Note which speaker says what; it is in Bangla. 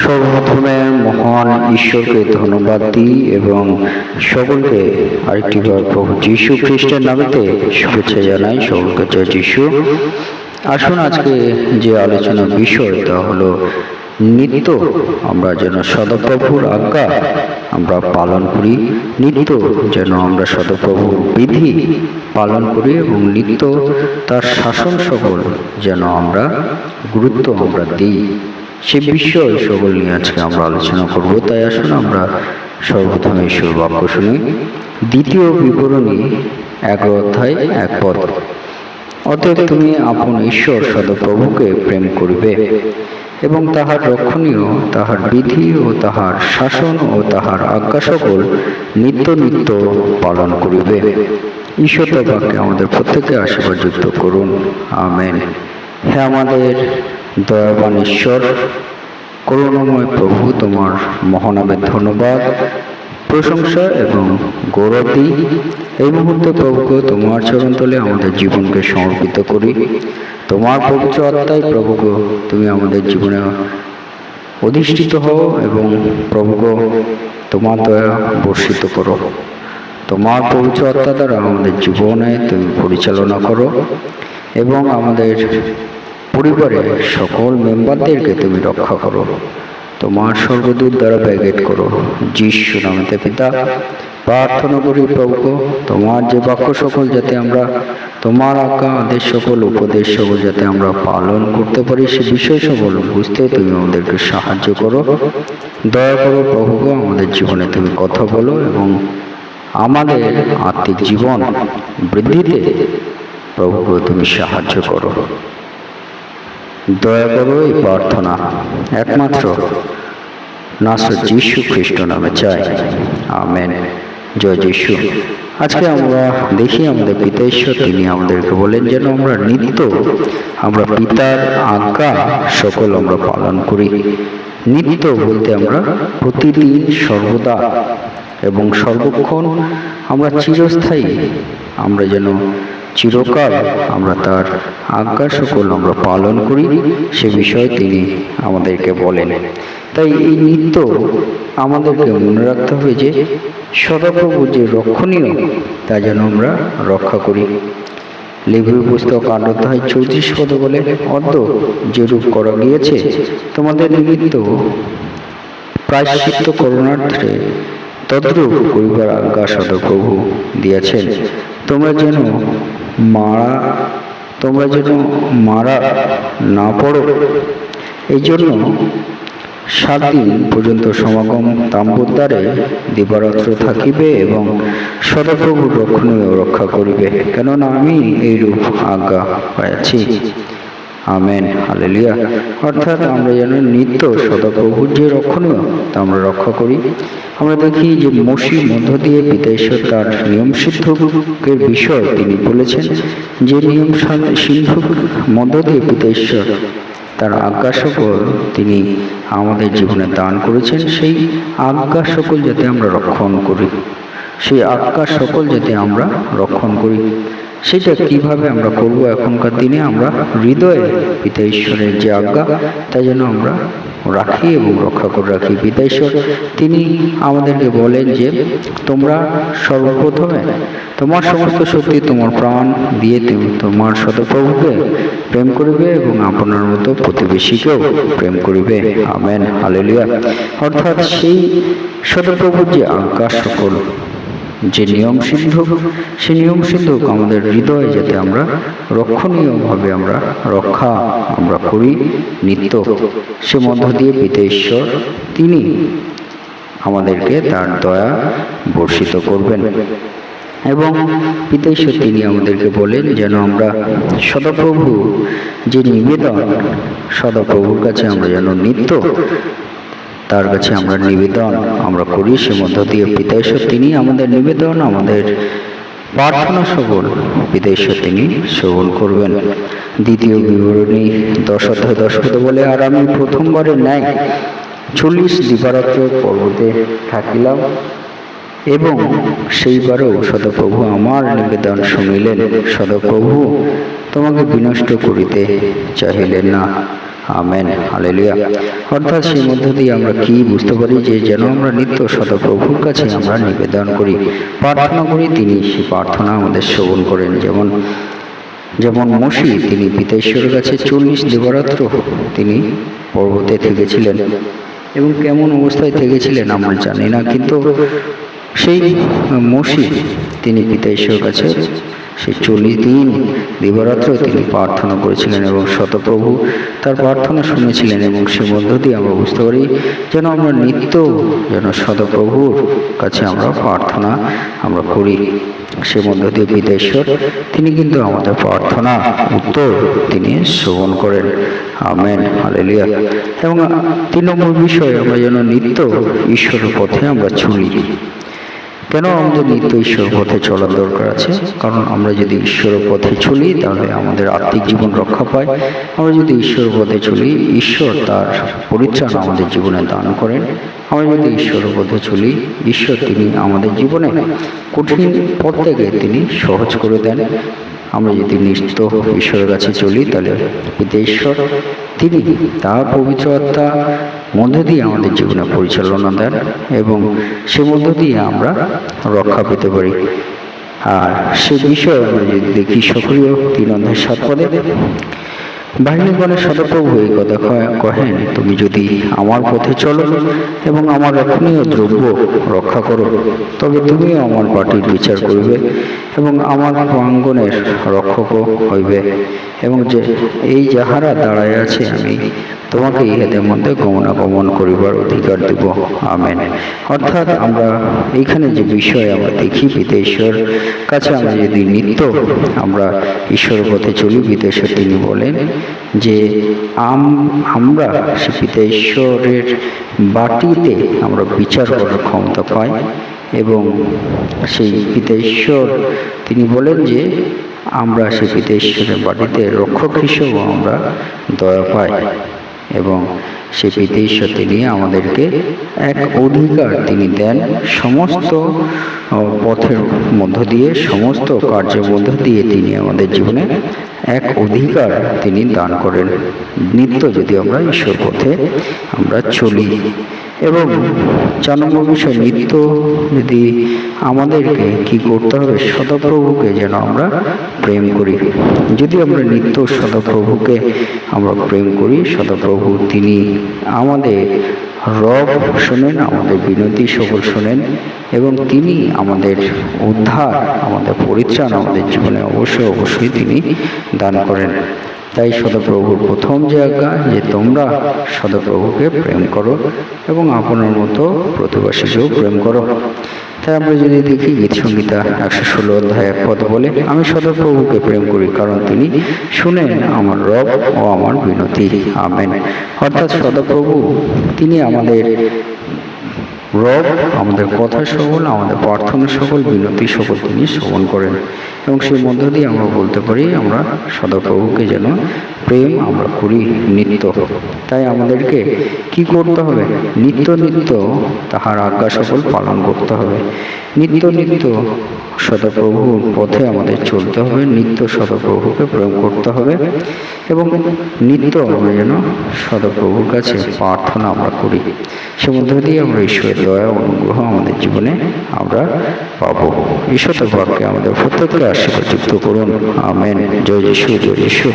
Speaker 1: সর্বপ্রথমে মহান ঈশ্বরকে ধন্যবাদ দিই এবং সকলকে আরেকটিবার প্রভু যীশু খ্রিস্টের নামেতে শুভেচ্ছা জানাই সকলকে। জয় যীশু। আসুন আজকে যে আলোচনার বিষয় তা হলো নিত্য। আমরা যেন সদপ্রভুর আজ্ঞা আমরা পালন করি, নিত্য যেন আমরা সদপ্রভুর বিধি পালন করি এবং নিত্য তার শাসন সকল যেন আমরা গুরুত্ব আমরা দিই। সে বিষয় সকল নিয়ে আজকে আমরা আলোচনা করব। তাই আসুন আমরা সর্বপ্রথম ঈশ্বর বাক্য শুনি। দ্বিতীয় বিবরণী এক অধ্যায়, এক পদ। অতএব তুমি আপন ঈশ্বর সদপ্রভুকে প্রেম করিবে এবং তাহার রক্ষণীয়, তাহার বিধি ও তাহার শাসন ও তাহার আজ্ঞা সকল নিত্য নিত্য পালন করিবে। ঈশ্বর বাক্যে আমাদের প্রত্যেকে আশীর্বাদ যুক্ত করুন। আমেন। হ্যাঁ আমাদের দয়াবান ঈশ্বর করুণাময় প্রভু, তোমার মহানামের ধন্যবাদ, প্রশংসা এবং গৌরব দিই এই মুহূর্তে প্রভুকে তোমার চরণতলে আমাদের জীবনকে সমর্পিত করি। তোমার পবিত্র আত্মায় প্রভুকে তুমি আমাদের জীবনে অধিষ্ঠিত হও এবং প্রভুকে তোমার দয়া বর্ষিত করো। তোমার পবিত্র আত্মা দ্বারা আমাদের জীবনে তুমি পরিচালনা করো এবং আমাদের পরিবারের সকল মেম্বারদেরকে তুমি রক্ষা করো। তোমার সর্বদূত দ্বারা ব্যাগেট করো। যিশু নামেতে পিতা প্রার্থনা করি প্রভু তোমার যে বাক্য সকল যাতে আমরা, তোমার আজ্ঞা আদেশ সকল উপদেশ সকল যাতে আমরা পালন করতে পারি, সে বিষয় সকল বুঝতে তুমি আমাদেরকে সাহায্য করো। দয়া করো প্রভু আমাদের জীবনে তুমি কথা বলো এবং আমাদের আত্মিক জীবন বৃদ্ধিতে প্রভু তুমি সাহায্য করো। দয়া করো এই প্রার্থনা একমাত্র নাসর যীশু খ্রিস্ট নামে চাই। আমেন। জয় যীশু। আজকে আমরা দেখি আমাদের পিতা ঈশ্বর তিনি আমাদেরকে বলেন যেন আমরা নিত্য, আমরা পিতার আজ্ঞা সকল আমরা পালন করি। নিত্য বলতে আমরা প্রতিদিন সর্বদা এবং সর্বক্ষণ আমরা চিরস্থায়ী। আমরা যেন চিরকাল আমরা তার আজ্ঞা সকল আমরা পালন করি, সে বিষয়ে তিনি আমাদেরকে বলেন। তাই এই নিত্য আমাদেরকে মনে রাখতে হবে যে সদাপ্রভু যে রক্ষণীয়, তা যেন আমরা রক্ষা করি। লেবু পুস্তক আট চৌত্রিশ পদ বলে অর্ধ যেরূপ করা গিয়েছে, তোমাদের নিমিত্ত প্রায়শ্চিত্ত করুণার্থে তদ্রূপ করিবার আজ্ঞা সদপ্রভু দিয়েছেন। তোমরা যেন মারা, তোমরা যেন মারা না পড়ো এই জন্য সাত দিন পর্যন্ত সমাগম তাম্বোদ্দারে দিবারাত্র থাকিবে এবং সদাপ্রভুর রক্ষণীয় রক্ষা করিবে। কেননা আমি এইরূপ আজ্ঞা পাইয়াছি। Amen, hallelujah. অর্থাৎ আমরা যেন নিত্য সদাপ্রভুর যে রক্ষণীয়, তা আমরা রক্ষা করি। আমরা দেখি যে মসি মধ্য দিয়ে পিতা ঈশ্বর তার নিয়ম সিদ্ধকের বিষয় তিনি বলেছেন, যে নিয়ম সা- মধ্য দিয়ে পিতা ঈশ্বর তার আজ্ঞা সকল তিনি আমাদের জীবনে দান করেছেন, সেই আজ্ঞা সকল যাতে আমরা রক্ষণ করি। সেই আজ্ঞা সকল যাতে আমরা রক্ষণ করি, সেটা কীভাবে আমরা করব এখনকার দিনে? আমরা হৃদয়ে পিতা ঈশ্বরের যে আজ্ঞা, তা যেন আমরা রাখি এবং রক্ষা করে রাখি। পিতা ঈশ্বর, তিনি আমাদেরকে বলেন যে, তোমরা সর্বপ্রথমে তোমার সমস্ত শক্তি তোমার প্রাণ দিয়ে তুমি তোমার শতপ্রভুকে প্রেম করিবে এবং আপনার মতো প্রতিবেশীকেও প্রেম করিবে। আমেন। হালেলুয়া। অর্থাৎ সেই শতপ্রভুর যে আজ্ঞা সকল যে নিয়ম সিদ্ধ সে নিয়ম সিদ্ধ আমাদের হৃদয়ে যাতে আমরা রক্ষণীয়ভাবে আমরা রক্ষা আমরা করি নিত্য। সে মধ্য দিয়ে পিতা ঈশ্বর তিনি আমাদেরকে তার দয়া বর্ষিত করবেন। এবং পিতা ঈশ্বর তিনি আমাদেরকে বলেন যেন আমরা সদাপ্রভু যে নিবেদন সদাপ্রভুর কাছে আমরা যেন নিত্য তার কাছে আমরা নিবেদন আমরা করি, সে মধ্য দিয়ে পিতাঈশ্বর তিনি আমাদের নিবেদন, আমাদের প্রার্থনা সবল পিতা তিনি শ্রবণ করবেন। দ্বিতীয় বিবরণী দশ অধ্যায় বলে, আর আমি প্রথমবারের ন্যায় চল্লিশ দিবারাত্র পর্বতে থাকিলাম এবং সেইবারও সদপ্রভু আমার নিবেদন শুনিলেন। সদপ্রভু, তোমাকে বিনষ্ট করিতে চাহিলেন না। Amen, hallelujah. অর্থাৎ সেই মধ্য দিয়ে আমরা কি বুঝতে পারি যে যেন আমরা নিত্য সদপ্রভুর কাছে আমরা নিবেদন করি। প্রার্থনা করি তিনি সেই প্রার্থনা আমাদের শ্রবণ করেন। যেমন যেমন মসি, তিনি পিতেশ্বরের কাছে চল্লিশ দিবারাত্র তিনি পর্বতে থেকেছিলেন এবং কেমন অবস্থায় থেকেছিলেন আমরা জানি না, কিন্তু সেই মসি, তিনি পিতেশ্বরের কাছে সেই চল্লিশ দিন দিবারাত্র তিনি প্রার্থনা করেছিলেন এবং শতপ্রভু তার প্রার্থনা শুনেছিলেন এবং সে মধ্য দিয়ে আমরা বুঝতে পারি যেন আমরা নিত্য যেন শতপ্রভুর কাছে আমরা প্রার্থনা আমরা করি। সে মধ্য দিয়ে বিদেশ্বর তিনি কিন্তু আমাদের প্রার্থনা উত্তর তিনি শ্রবণ করেন। Amen, hallelujah. এবং তিন নম্বর বিষয়, আমরা যেন নিত্য ঈশ্বরের পথে আমরা চলি। কেন আমাদের নিত্য ঈশ্বর পথে চলার দরকার আছে? কারণ আমরা যদি ঈশ্বর পথে চলি তাহলে আমাদের আর্থিক জীবন রক্ষা পায়। আমরা যদি ঈশ্বর পথে চলি ঈশ্বর তার পরিত্রাণ আমাদের জীবনে দান করেন। আমরা যদি ঈশ্বর পথে চলি ঈশ্বর তিনি আমাদের জীবনে কঠিন পথ থেকে তিনি সহজ করে দেন। আমরা যদি নিস্ত ঈশ্বরের কাছে চলি, তাহলে ঈশ্বর তিনি তার পবিত্র আত্মা মধ্য দিয়ে আমাদের জীবনে পরিচালনা দেন এবং সে মধ্য দিয়ে আমরা রক্ষা পেতে পারি। আর সে বিষয়ে আমরা যদি দেখি, সক্রিয় তিন অধ্যায় সাত পদে বাহিনীগণের সদপ্রভু এই কথা কহেন, তুমি যদি আমার পথে চলো এবং আমার রক্ষণীয় দ্রব্য রক্ষা করো, তবে তুমিও আমার পার্টির বিচার করবে এবং আমার প্রাঙ্গণের রক্ষকও হইবে। এবং যে এই যাহারা দাঁড়ায় আছে আমি তোমাকে ইহাদের মধ্যে গমনাগমন করিবার অধিকার দেব। আমেন। অর্থাৎ আমরা এইখানে যে বিষয় আমরা দেখি বিদেশ্বর কাছে আমরা যদি নিত্য আমরা ঈশ্বরের পথে চলি বিদেশ্বর তিনি বলেন যে আম- আমরা সে পিতেশ্বরের বাটিতে আমরা বিচার করার ক্ষমতা পাই এবং সেই পিতেশ্বর তিনি বলেন যে আমরা সে পিতেশ্বরের বাটিতে রক্ষক হিসেবেও আমরা দয়া পাই। এবং সে পিতেশ্বর তিনি আমাদেরকে এক অধিকার তিনি দেন সমস্ত পথের মধ্য দিয়ে, সমস্ত কার্যের মধ্য দিয়ে তিনি আমাদের জীবনে এক অধিকার তিনি দান করেন। নিত্য যদি আমরা ঈশ্বর পথে আমরা চলি এবং বিষয় নিত্য যদি আমাদেরকে কি করতে হবে? সদাপ্রভুকে যেন আমরা প্রেম করি। যদি আমরা নিত্য সদাপ্রভুকে আমরা প্রেম করি, সদাপ্রভু তিনি আমাদের রব শোনেন আমাদের বিনতি সকল শোনেন এবং তিনি আমাদের উদ্ধার, আমাদের পরিত্রাণ আমাদের জীবনে অবশ্যই অবশ্যই তিনি দান করেন। তাই সদপ্রভুর প্রথম যে আজ্ঞা, যে তোমরা সদপ্রভুকে প্রেম করো এবং আপনার মতো প্রতিবাসীকেও প্রেম করো। তাই আমরা যদি দেখি গীত সংগীতা একশো ষোলো অধ্যায় এক পদ বলে, আমি সদাপ্রভুকে প্রেম করি, কারণ তিনি শুনেন আমার রব ও আমার বিনতি। আমেন। অর্থাৎ সদাপ্রভু তিনি আমাদের রব আমাদের কথা সকল আমাদের প্রার্থনা সকল বিনতি সকল তিনি শ্রবণ করেন। এবং সেই মধ্য দিয়ে আমরা বলতে পারি, আমরা সদাপ্রভুকে যেন প্রেম আমরা করি নিত্য। তাই আমাদেরকে কি করতে হবে? নিত্য নিত্য তাহার আজ্ঞা সকল পালন করতে হবে। নিত্য নিত্য সদাপ্রভুর পথে আমাদের চলতে হবে, নিত্য সদাপ্রভুকে প্রেম করতে হবে। এবং নিত্য আমরা যেন সদাপ্রভুর কাছে প্রার্থনা আমরা করি। সে মধ্য দিয়ে আমরা ঈশ্বরের দয়া অনুগ্রহ আমাদের জীবনে আমরা পাব। ঈশ্বরের বাক্যে আমাদের প্রত্যেককে আশীর্বাদ যুক্ত করুন। আমেন। জয় যিশু জয় যিশু।